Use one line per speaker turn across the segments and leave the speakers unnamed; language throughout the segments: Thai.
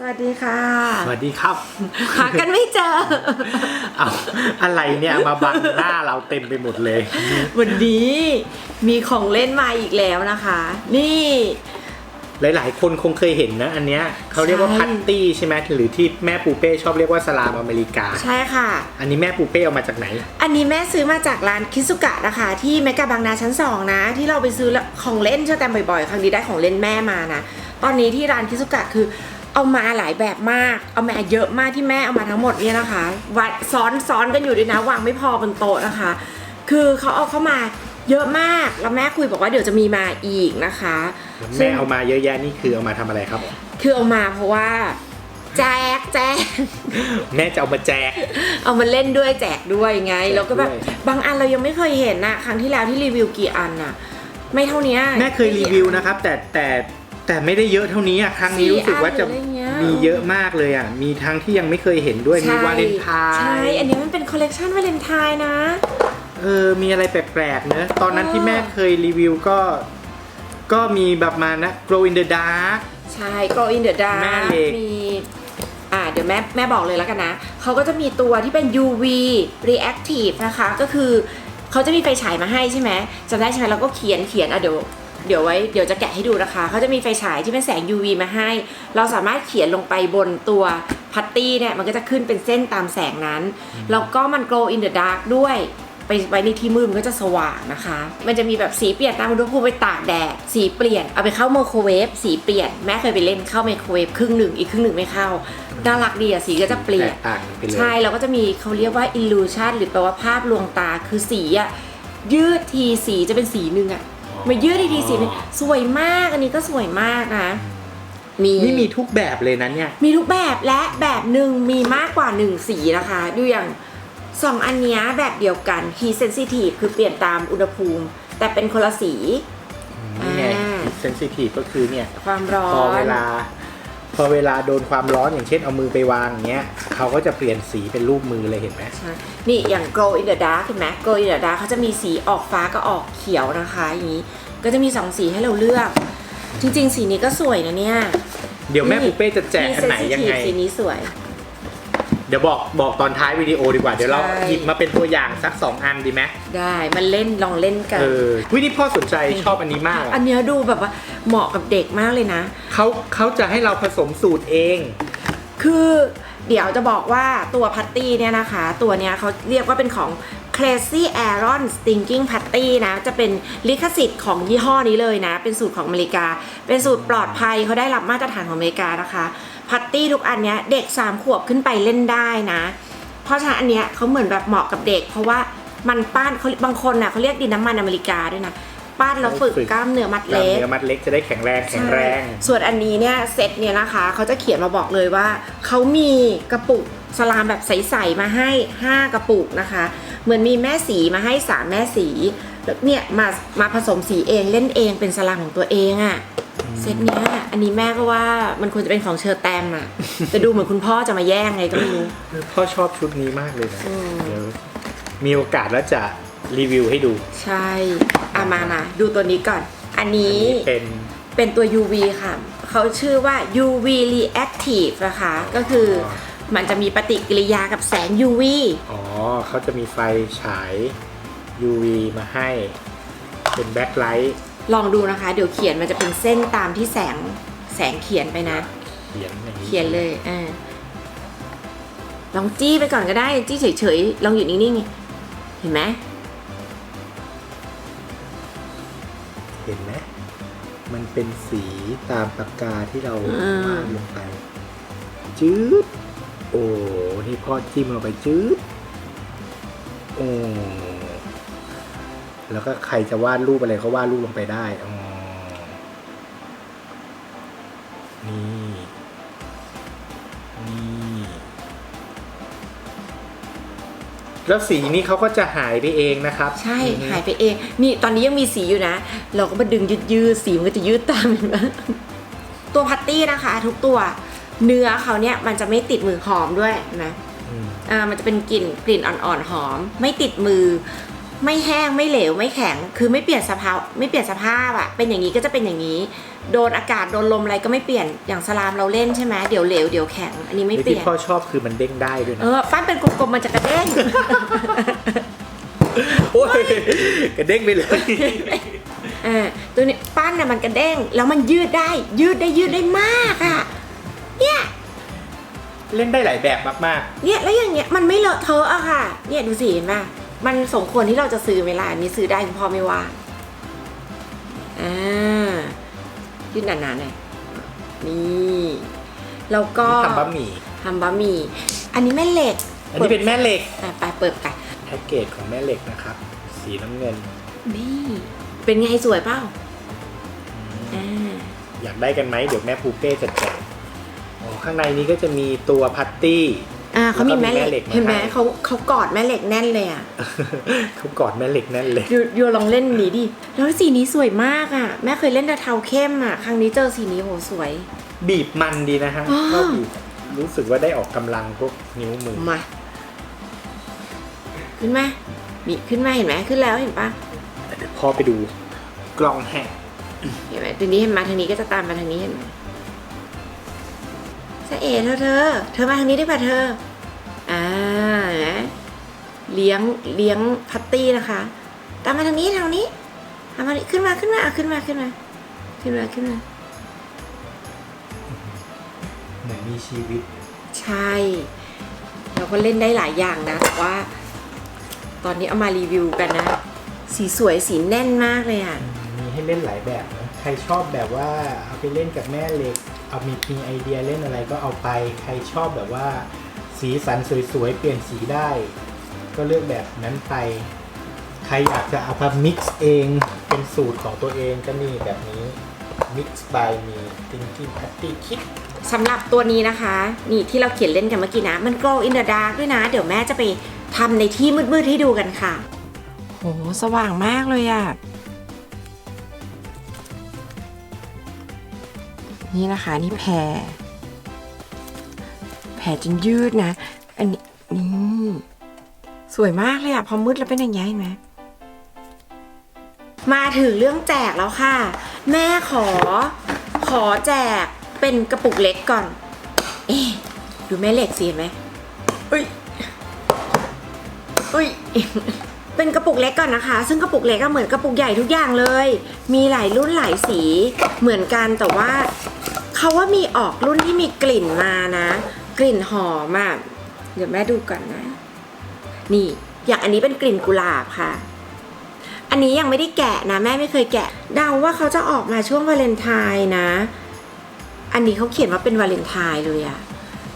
สวัสดีค่ะ
สวัสดีครับ
หากันไม่เจอ
เอาอะไรเนี่ยมาบังหน้าเราเต็มไปหมดเลย
วันนี้มีของเล่นมาอีกแล้วนะคะ นี่
หลายๆ คนคงเคยเห็นนะ อันเนี้ยเขาเรียกว่า
ใช่
พัตตี้ใช่ไหมหรือที่แม่ปูเป้ชอบเรียกว่าสลามอเมริกา
ใช่ค่ะ
อันนี้แม่ปูเป้เอามาจากไหน
อันนี้แม่ซื้อมาจากร้านคิสุกะนะคะ ที่เมกาบางนาชั้น2นะ ที่เราไปซื้อของเล่นเชื่อแตมบ่อยๆ ครั้งนี้ได้ของเล่นแม่มานะ ตอนนี้ที่ร้านคิสุกะคือ เอามาหลายแบบมาก เอามาเยอะมากที่แม่เอามาทั้งหมดเนี่ยนะคะวัดซ้อนซ้อนกันอยู่ด้วยนะวางไม่พอบนโต๊ะนะคะ คือเขาเอาเข้ามาเยอะมากแล้วแม่คุยบอกว่าเดี๋ยวจะมีมาอีกนะคะ
แม่เอามาเยอะแยะนี่คือเอามาทำอะไรครับ
คือเอามาเพราะว่าแจกแจก
แม่จะเอามาแจก
เอามาเล่นด้วยแจกด้วยไง
แจก
แล้วก็แบบ
ด้วย
บางอันเรายังไม่เคยเห็นนะครั้งที่แล้วที่รีวิวกี่อันน่ะ ไม่เท่านี้
แม่เคยรีวิวนะครับ แต่แต่ แต่ไม่ได้เยอะเท่านี้อะครั้งนี้รู้สึกว่าจะ
สี่อันหรืออะไรเงี้ย
มีเยอะมากเลยอะ มีทั้งที่ยังไม่เคยเห็นด้วยมี
ใช่
วาเลนไทน์
ใช่ อันนี้มันเป็นคอลเลกชันวาเลนไทน์นะ
เออ มีอะไรแปลกๆเนอะตอนนั้น
เออ
ที่แม่เคยรีวิวก็ ก็มีแบบมานะ Grow in the Dark
ใช่ Glow in the
แม่
Dark
เหล็ก
มีอ่าเดี๋ยวแม่แม่บอกเลยแล้วกันนะเขาก็จะมีตัวที่เป็น UV reactive นะคะ ก็คือเขาจะมีไฟฉายมาให้ใช่ไหมจำได้ใช่ไหมเราก็เขียนเขียนอะเดี๋ยว เดี๋ยวไว้เดี๋ยวจะแกะให้ดูนะคะเขาจะมีไฟฉายที่เป็นแสง UV มาให้ เราสามารถเขียนลงไปบนตัวพัตตี้เนี่ยมันก็จะขึ้นเป็นเส้นตามแสงนั้น แล้วก็มัน glow in the dark ด้วยไปไว้ในที่มืดมันก็จะสว่างนะคะ มันจะมีแบบสีเปลี่ยนตามอุณหภูมิไปตากแดด สีเปลี่ยน เอาไปเข้าไมโครเวฟ สีเปลี่ยน แม่เคยไปเล่นเข้าไมโครเวฟครึ่งหนึ่งอีกครึ่งหนึ่งไม่เข้า น่ารักดีอะสีก็จะเปลี่ยน
แตกต่างกันไปเลย
ใช่ แล้วก็จะมีเขาเรียกว่า illusion หรือแปลว่าภาพลวงตา คือสีอะยืดทีสีจะเป็นสีหนึ่งอะ มายืดทีทีสีหนึงสวยมากอันนี้ก็สวยมากนะมี
นี่มีทุกแบบเลยนะเนี่ย
มีทุกแบบและแบบหนึ่งมีมากกว่าหนึ่งสีนะคะ ดูอย่างสองอันเนี้ยแบบเดียวกัน heat sensitive คือเปลี่ยนตามอุณหภูมิ แต่เป็นคนละสี
นี่ไง
อ่า
เซนซิทีฟก็คือเนี่ย
ความร้อ
พอนเวลา พอเวลาโดนความร้อนอย่างเช่นเอามือไปวางอย่างเงี้ยเขาก็จะเปลี่ยนสีเป็นรูปมือเลยเห็นไหม
ใช่นี่อย่าง glow in the dark เห็นไหม glow in the dark เขาจะมีสีออกฟ้าก็ออกเขียวนะคะอย่างนี้ ก็จะมีสองสีให้เราเลือก จริง ๆ สีนี้ก็สวยนะเนี่ย
เดี๋ยวแม่ปูเป้จะแจกอันไหน
Heat
ยังไง
sensitive สีนี้สวย
เดี๋ยวบอกบอกตอนท้ายวิดีโอดีกว่า เดี๋ยวเรา
ใช่
หยิบมาเป็นตัวอย่างสักสองอันดีไหม
ได้มันเล่นลองเล่นกัน
เออวิธีพ่อสนใจชอบอันนี้มาก
อั
อะ
นเนี้ยดูแบบว่าเหมาะกับเด็กมากเลยนะ
เขาเขาจะให้เราผสมสูตรเอง
คือเดี๋ยวจะบอกว่าตัวพัตตี้เนี่ยนะคะ ตัวเนี้ยเขาเรียกว่าเป็นของ Crazy Aaron Stinking Patty นะ จะเป็นลิขสิทธิ์ของยี่ห้อนี้เลยนะ เป็นสูตรของอเมริกา เป็นสูตรปลอดภัยเขาได้รับมาตรฐานของอเมริกานะคะ พัตตี้ทุกอันเนี้ยเด็ก 3 ขวบขึ้นไปเล่นได้นะ เพราะฉะนั้นอันเนี้ยเขาเหมือนแบบเหมาะกับเด็ก เพราะว่ามันป้านเขาบางคนน่ะเขาเรียกดินน้ำมันอเมริกาด้วยนะป้านแล้วฝึก
ฝึก
กล้ามเนื้อมัด
กล้าม
เล็ก
เนื้อมัดเล็กจะได้แข็งแรงแข็งแรง
ใช่ส่วนอันนี้เนี่ยเซตเนี่ยนะคะเขาจะเขียนมาบอกเลยว่าเขามีกระปุกสลามแบบใสๆมาให้ 5 กระปุกนะคะ เหมือนมีแม่สีมาให้ 3 แม่สีแล้วเนี่ยมามาผสมสีเองเล่นเองเป็นสลามของตัวเองอะ่ะ เซตเนี้ยอันนี้แม่ก็ว่ามันควรจะเป็นของเชอร์แตมอะ่ะแต่ดูเหมือนคุณพ่อจะมาแย่งไงก็ไม่รู้
พ่อชอบชุดนี้มากเลยนะ
อืม
เดี๋ยวมีโอกาสแล้วจะรีวิวให้ดู
ใช่อามามาดูตัวนี้ก่อน อันนี้
อันนี้เป็น
เป็นตัว UV ค่ะ เขาชื่อว่า UV reactive นะคะก็คืออ
อ
มันจะมีปฏิกิริยากับแสง UV
อ๋อเขาจะมีไฟฉาย UV มาให้ เป็นแบ็คไลท์
ลองดูนะคะ เดี๋ยวเขียนมันจะเป็นเส้นตามที่แสงแสงเขียนไปนะ
เขียนอย่างนี้
เขียนเลยอ่าลองจี้ไปก่อนก็ได้ จี้เฉยๆ ลองอยู่นิ่งๆ เห็นไหม
เห็นไหมมันเป็นสีตามปากกาที่เรา
อืม
วาดลงไปจืดโอ้ นี่พ่อจิ้มลงไปจืดโอ้ แล้วก็ใครจะวาดรูปอะไรก็วาดรูปลงไปได้อ๋อนี่นี่แล้วสีนี้เขาก็จะหายไปเองนะครับ
ใช่
อือฮึ
หายไปเอง นี่ตอนนี้ยังมีสีอยู่นะ เราก็มาดึงยืดยืดๆสีมันก็จะยืดตามเห็นไหมตัวพัตตี้นะคะ ทุกตัวเนื้อเขาเนี่ยมันจะไม่ติดมือหอมด้วยเห็นะ
อืม
อ่ามันจะเป็นกลิ่นกลิ่นอ่อนๆหอม ไม่ติดมือ ไม่แห้งไม่เหลวไม่แข็ง คือไม่เปลี่ยนสภาพไม่เปลี่ยนสภาพอะเป็นอย่างนี้ก็จะเป็นอย่างนี้ โดนอากาศโดนลมอะไรก็ไม่เปลี่ยนอย่างสลามเราเล่นใช่ไหมเดี๋ยวเหลวเดี๋ยวแข็ง อันนี้ไม่เปลี่
ที่
ยน
พ่อชอบคือมันเด้งได้ด้วย
เอ
นะ
อฟันเป็นกลมๆมันจะกระเด้ง
โอ้ยกระเด้งไปเลย
อ่าตัวนี้ปั้นน่ะมันกระเด้งแล้วมันยืดได้ ยืดได้ยืดได้มากอะเนี่ย
เล่นได้หลายแบบมาก
เนี่ยแล้วอย่างเงี้ยมันไม่เลอะเทอะอะค่ะ เนี่ยดูสิเห็นป่ะ มันสมควรที่เราจะซื้อเวลาอันนี้ซื้อได้คุณพ่อไม่ว่าอ่ายืดหนาๆหน่อยนี่แล้ว
ๆ
ก็
นี่ทำบะหมี่
ทำบะหมี่ อันนี้แม่เหล็ก
อันนี้เป็นแม่เหล็ก
อะไปเปิดกัน
แพ็กเกจของแม่เหล็กนะครับ สีน้ำเงิน
นี่ เป็นไงสวยเปล่าอ่า
อยากได้กันไหมเดี๋ยวแม่ปูเป้จัดแจกอ๋อข้างในนี้ก็จะมีตัวพัตตี้
อ่าเขามีแม่เหล็
แล้วก็มีแม่เหล็
ก
กมา
เห็นไหม
ให้
เขาเขากอดแม่เหล็กแน่นเลยอะ
เขากอดแม่เหล็กแนั่นเลย
ยูยูลองเล่นนี้ดิแล้วสีนี้สวยมากอะ แม่เคยเล่นแต่เทาเข้มอะ ครั้งนี้เจอสีนี้โหสวย
บีบมันดีนะฮะ
อ้าว
ก็บีบรู้สึกว่าได้ออกกำลังพวกนิ้วมือ
มาขึ้นมาบีบขึ้นมาเห็นไหมขึ้นแล้วเห็นปะ
เดี๋ยวพ่อไปดูกล่องแห้ง
เห็นไหมทีนี้เห็นมาทางนี้ก็จะตามมาทางนี้เห็นไหมเสเอเธอเธอ เธอมาทางนี้ดีกว่าเธออ่าเห็นไหม เลี้ยงเลี้ยงพัตตี้นะคะตามมาทางนี้ทางนี้ทางมานี้ขึ้นมาขึ้นมาอะขึ้นมาขึ้นมาขึ้นมาขึ้นมา
เหมือนมีชีวิต
ใช่ เราก็เล่นได้หลายอย่างนะแต่ว่า ตอนนี้เอามารีวิวกันนะ สีสวยสีแน่นมากเลยอะ
มีให้เล่นหลายแบบนะใครชอบแบบว่าเอาไปเล่นกับแม่เหล็ก เอามีมีไอเดียเล่นอะไรก็เอาไป ใครชอบแบบว่า สีสันสวยๆเปลี่ยนสีได้ ก็เลือกแบบนั้นไป ใครอยากจะเอามา mix เองเป็นสูตรของตัวเองก็นี่แบบนี้ mix by me thinking happy kit
สำหรับตัวนี้นะคะ นี่ที่เราเขียนเล่นกันเมื่อกี้นะ มัน glow in the dark ด้วยนะ เดี๋ยวแม่จะไปทำในที่มืดๆให้ดูกันค่ะ โห สว่างมากเลยอะนี่นะคะนี่แพรแพรจนยืดนะ อันนี้นี่ วยมากเลยอะพอมืดแล้วเป็นอย่างนี้เห็นไหมมาถึงเรื่องแจกแล้วค่ะ แม่ขอ ขอแจกเป็นกระปุกเล็กก่อน เอ๊ดูแม่เหล็กสิเห็นไหมอุ้ยอุ้ยเป็นกระปุกเล็กก่อนนะคะ ซึ่งกระปุกเล็กก็เหมือนกระปุกใหญ่ทุกอย่างเลย มีหลายรุ่นหลายสีเหมือนกันแต่ว่าเขาว่ามีออกรุ่นที่มีกลิ่นมานะ กลิ่นหอมอะเดี๋ยวแม่ดูก่อนนะ นี่อย่างอันนี้เป็นกลิ่นกุหลาบค่ะ อันนี้ยังไม่ได้แกะนะแม่ไม่เคยแกะเดาว่าเขาจะออกมาช่วงวาเลนไทน์นะ อันนี้เขาเขียนว่าเป็นวาเลนไทน์เลยอะ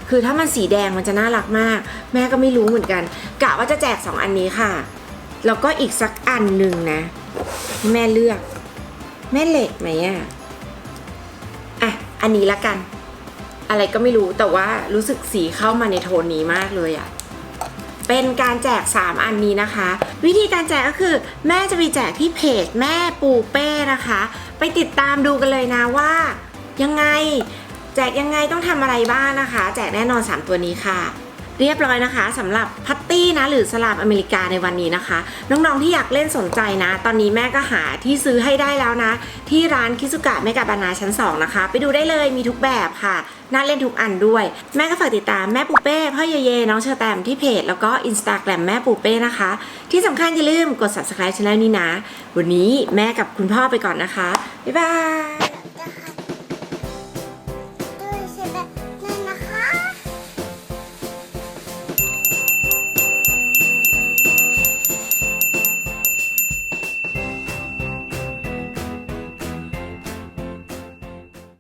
คือถ้ามันสีแดงมันจะน่ารักมาก แม่ก็ไม่รู้เหมือนกันกะว่าจะแจกสองอันนี้ค่ะ แล้วก็อีกสักอันหนึ่งนะ แม่เลือก แม่เหล็กไหมอะอะอันนี้ละกัน อะไรก็ไม่รู้แต่ว่ารู้สึกสีเข้ามาในโทนนี้มากเลยอะ เป็นการแจก 3 อันนี้นะคะ วิธีการแจกก็คือ แม่จะไปแจกที่เพจแม่ปูเป้นะคะ ไปติดตามดูกันเลยนะว่า ยังไง แจกยังไงต้องทำอะไรบ้างนะคะ แจกแน่นอน 3 ตัวนี้ค่ะ เรียบร้อยนะคะสำหรับพัตตี้นะหรือสลามอเมริกาในวันนี้นะคะ น้องๆที่อยากเล่นสนใจนะ ตอนนี้แม่ก็หาที่ซื้อให้ได้แล้วนะ ที่ร้านคิสุกะเมกาบานาชั้น 2 นะคะ ไปดูได้เลยมีทุกแบบค่ะน่าเล่นทุกอันด้วย แม่ก็ฝากติดตามแม่ปูเป้พ่อเยเย น้องเชอแตมที่เพจ แล้วก็อินสตาแกรมแม่ปูเป้นะคะ ที่สำคัญอย่าลืมกด subscribe ช่องนี้นะ วันนี้แม่กับคุณพ่อไปก่อนนะคะ บ๊ายบาย